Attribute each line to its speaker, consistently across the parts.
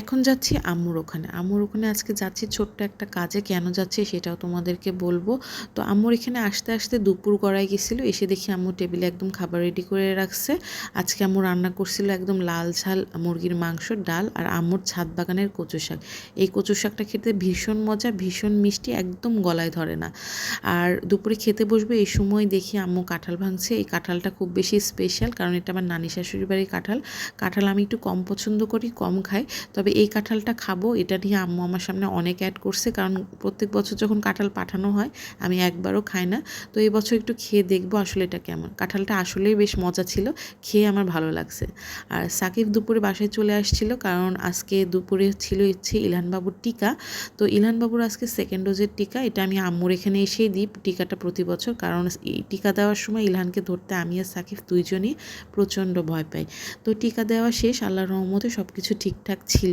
Speaker 1: এখন যাচ্ছি আম্মুর ওখানে। আম্মুর ওখানে আজকে যাচ্ছি ছোট্ট একটা কাজে। কেন যাচ্ছি সেটাও তোমাদেরকে বলব। তো আম্মুর এখানে আসতে আসতে দুপুর গড়ায় গেছিল। এসে দেখি আম্মু টেবিলে একদম খাবার রেডি করে রাখছে। আজকে আম্মু রান্না করছিল একদম লাল ঝাল মুরগির মাংস, ডাল আর আম্মুর ছাদ বাগানের কচু শাক। এই কচু শাকটা খেতে ভীষণ মজা, ভীষণ মিষ্টি, একদম গলায় ধরে না। আর দুপুরে খেতে বসবে এই সময় দেখি আম্মু কাঁঠাল ভাঙছে। এই কাঁঠালটা খুব বেশি স্পেশাল কারণ এটা আমার নানি শাশুড়ি বাড়ির কাঁঠাল। কাঁঠাল আমি একটু কম পছন্দ করি, কম খাই। তবে এই কাঁঠালটা খাব? এটা নিয়ে আম্মু আমার সামনে অনেক অ্যাড করছে। কারণ প্রত্যেক বছর যখন কাঁঠাল পাঠানো হয়, আমি একবারও খাই না। তো এই বছর একটু খেয়ে দেখব আসলে এটা কেমন। কাঁঠালটা আসলেই বেশ মজা ছিল, খেয়ে আমার ভালো লাগছে। আর সাকিব দুপুরে বাসায় চলে আসছিল, কারণ আজকে দুপুরে ছিল ইচ্ছে ইলহানবাবুর টিকা। তো ইলহানবাবুর আজকে সেকেন্ড ডোজের টিকা, এটা আমি আম্মুর এখানে এসেই দিই টিকাটা প্রতি বছর। কারণ এই টিকা দেওয়ার সময় ইলহানকে ধরতে আমি আর সাকিব দুইজনই প্রচণ্ড ভয় পাই। তো টিকা দেওয়া শেষ, আল্লাহর রহমতে সব কিছু ঠিকঠাক ছিল।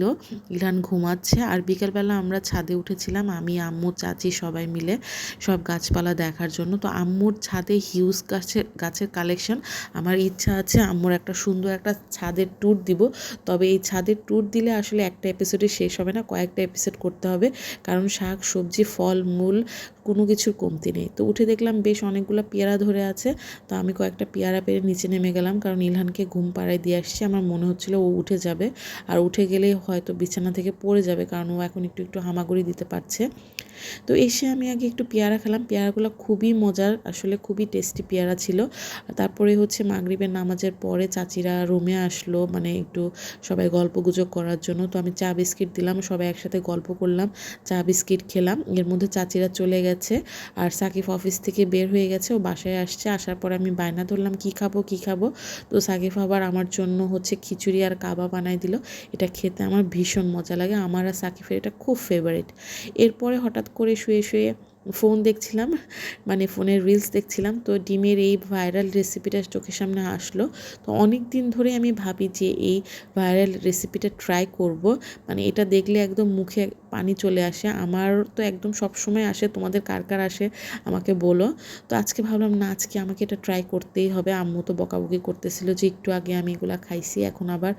Speaker 1: ইলহান ঘুমাচ্ছে। আর বিকেলবেলা আমরা ছাদে উঠেছিলাম, আমি, আম্মু, চাচি সবাই মিলে সব গাছপালা দেখার জন্য। তো আম্মুর ছাদে হিউজ গাছের গাছের কালেকশন আমার ইচ্ছা আছে আম্মুর একটা সুন্দর একটা ছাদের ট্যুর দিব। তবে এই ছাদের ট্যুর দিলে আসলে একটা এপিসোডে শেষ হবে না, কয়েকটা এপিসোড করতে হবে। কারণ শাক, সবজি, ফল, মূল কোনো কিছুর কমতি নেই। তো উঠে দেখলাম বেশ অনেকগুলো পেয়ারা ধরে আছে। তো আমি কয়েকটা পেয়ারা পেরে নিচে নেমে গেলাম। কারণ ইলহানকে ঘুম পাড়ায় দিয়ে আসছি। আমার মনে হচ্ছিল ও উঠে যাবে। আর উঠে গেলেই হয়তো বিছানা থেকে পড়ে যাবে। কারণ ও এখন একটু একটু হামাগুড়ি দিতে পারছে। তো এসে আমি আগে একটু পেয়ারা খেলাম। পেয়ারাগুলো খুবই মজার, আসলে খুবই টেস্টি পেয়ারা ছিল। তারপরে হচ্ছে মাগরিবের নামাজের পরে চাচিরা রুমে আসলো মানে একটু সবাই গল্প গুজব করার জন্য। তো আমি চা বিস্কিট দিলাম, সবাই একসাথে গল্প করলাম, চা বিস্কিট খেলাম। এর মধ্যে চাচিরা চলে গেছে। আর সাকিফ অফিস থেকে বের হয়ে গেছে, ও বাসায় আসছে, আসার পর আমি বায়না ধরলাম, কি খাব কি খাব? তো সাকিফ আবার আমার জন্য হচ্ছে খিচুড়ি আর কাবা বানাই দিল। এটা খেতে আমার ভীষণ মজা লাগে, আমার আর সাকিফের এটা খুব ফেভারিট এরপরে হঠাৎ করে শুয়ে শুয়ে ফোন দেখছিলাম মানে ফোনের রিলস দেখছিলাম, তো ডিমের এই ভাইরাল রেসিপিটা চোখের সামনে আসলো। তো অনেক দিন ধরে আমি ভাবি যে এই ভাইরাল রেসিপিটা ট্রাই করব মানে এটা দেখলে একদম মুখে পানি চলে আসে। আমার তো একদম সব সময় আসে, তোমাদের কার কার আসে আমাকে বলো। তো আজকে ভাবলাম, না, আজকে আমাকে এটা ট্রাই করতেই হবে। আম্মু তো বকাবকি করতেছিল যে, একটু আগে আমি এগুলা খাইছি, এখন আবার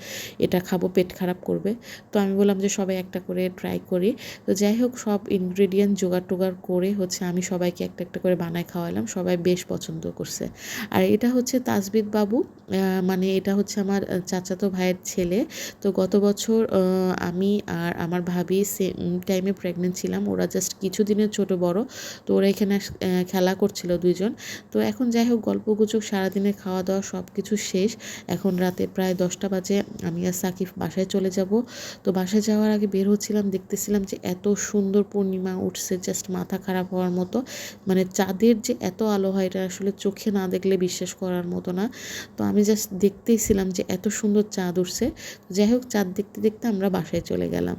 Speaker 1: এটা খাব, পেট খারাপ করবে। তো আমি বললাম যে, সবাই একটা করে ট্রাই করি। তো যাই হোক, সব ইনগ্রেডিয়েন্ট জোগাড় টোগাড় করে হচ্ছে আমি সবাইকে একটা একটা করে বানায় খাওয়ালাম। সবাই বেশ পছন্দ করছে। আর এটা হচ্ছে তাজবিদ বাবু মানে এটা হচ্ছে আমার চাচাতো ভাইয়ের ছেলে। তো গত বছর আমি আর আমার ভাবি সেম টাইমে প্রেগনেন্ট ছিলাম। ওরা জাস্ট কিছুদিনের ছোট বড়, তো ওরা এখানে খেলা করছিল দুইজন। তো এখন যাই হোক গল্প গুজব সারাদিনে খাওয়া দাওয়া সব কিছু শেষ। এখন রাতে প্রায় দশটা বাজে, আমি আর সাকিব বাসায় চলে যাব। তো বাসায় যাওয়ার আগে বের হচ্ছিলাম, দেখতেছিলাম যে এত সুন্দর পূর্ণিমা উঠছে জাস্ট মাথা খারাপ হওয়ার মতো। মানে চাঁদের যে এত আলো হয়, এটা আসলে চোখে না দেখলে বিশ্বাস করার মতো না। তো আমি জাস্ট দেখতেইছিলাম যে এত সুন্দর চাঁদ উঠছে। যাই হোক, চাঁদ দেখতে দেখতে আমরা বাসায় চলে গেলাম।